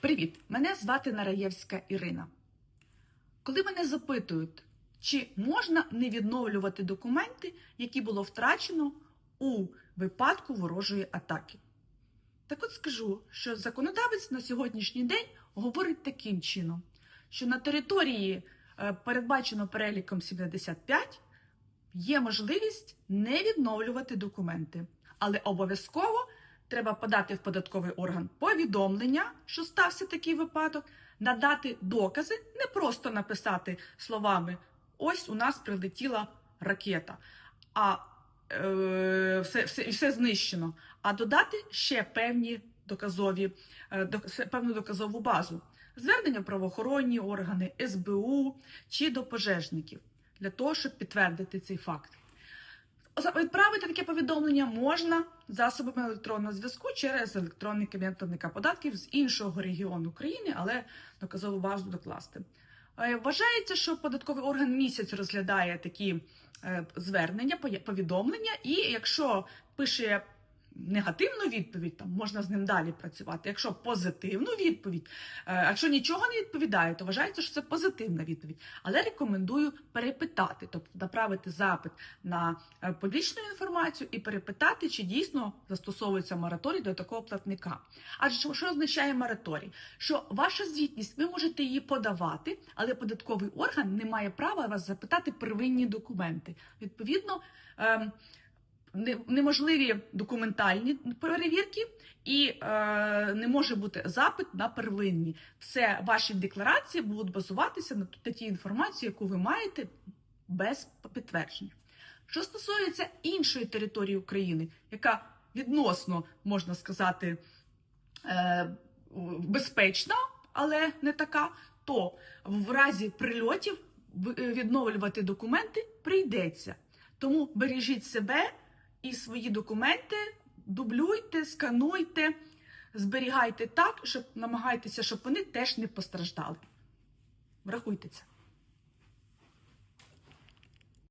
Привіт! Мене звати Нараєвська Ірина. Коли мене запитують, чи можна не відновлювати документи, які було втрачено у випадку ворожої атаки, так от скажу, що законодавець на сьогоднішній день говорить таким чином, що на території, е, передбачено переліком 75, є можливість не відновлювати документи, але обов'язково треба подати в податковий орган повідомлення, що стався такий випадок, надати докази, не просто написати словами Ось у нас прилетіла ракета, а е, все, все, все знищено. А додати ще певні доказові, е, певну доказову базу. Звернення в правоохоронні органи, СБУ чи до пожежників для того, щоб підтвердити цей факт. Відправити таке повідомлення можна засобами електронного зв'язку через електронний кабінет платника податків з іншого регіону України, але доказову базу докласти. Е, Вважається, що податковий орган місяць розглядає такі е, звернення, повідомлення, і якщо пише негативну відповідь, там можна з ним далі працювати. Якщо позитивну відповідь, е, якщо нічого не відповідає, то вважається, що це позитивна відповідь. Але рекомендую перепитати, тобто направити запит на е, публічну інформацію і перепитати, чи дійсно застосовується мораторій до такого платника. Адже що- означає мораторій? Що ваша звітність, ви можете її подавати, але податковий орган не має права вас запитати первинні документи. Відповідно. Ем, не- Неможливі документальні перевірки і е, не може бути запит на первинні. Все ваші декларації будуть базуватися на тій інформації, яку ви маєте без підтвердження. Що стосується іншої території України, яка відносно можна сказати е, безпечна, але не така, то в разі прильотів е, відновлювати документи прийдеться. Тому бережіть себе і свої документи, дублюйте, скануйте, зберігайте так, щоб намагайтеся, щоб вони теж не постраждали. Врахуйте це.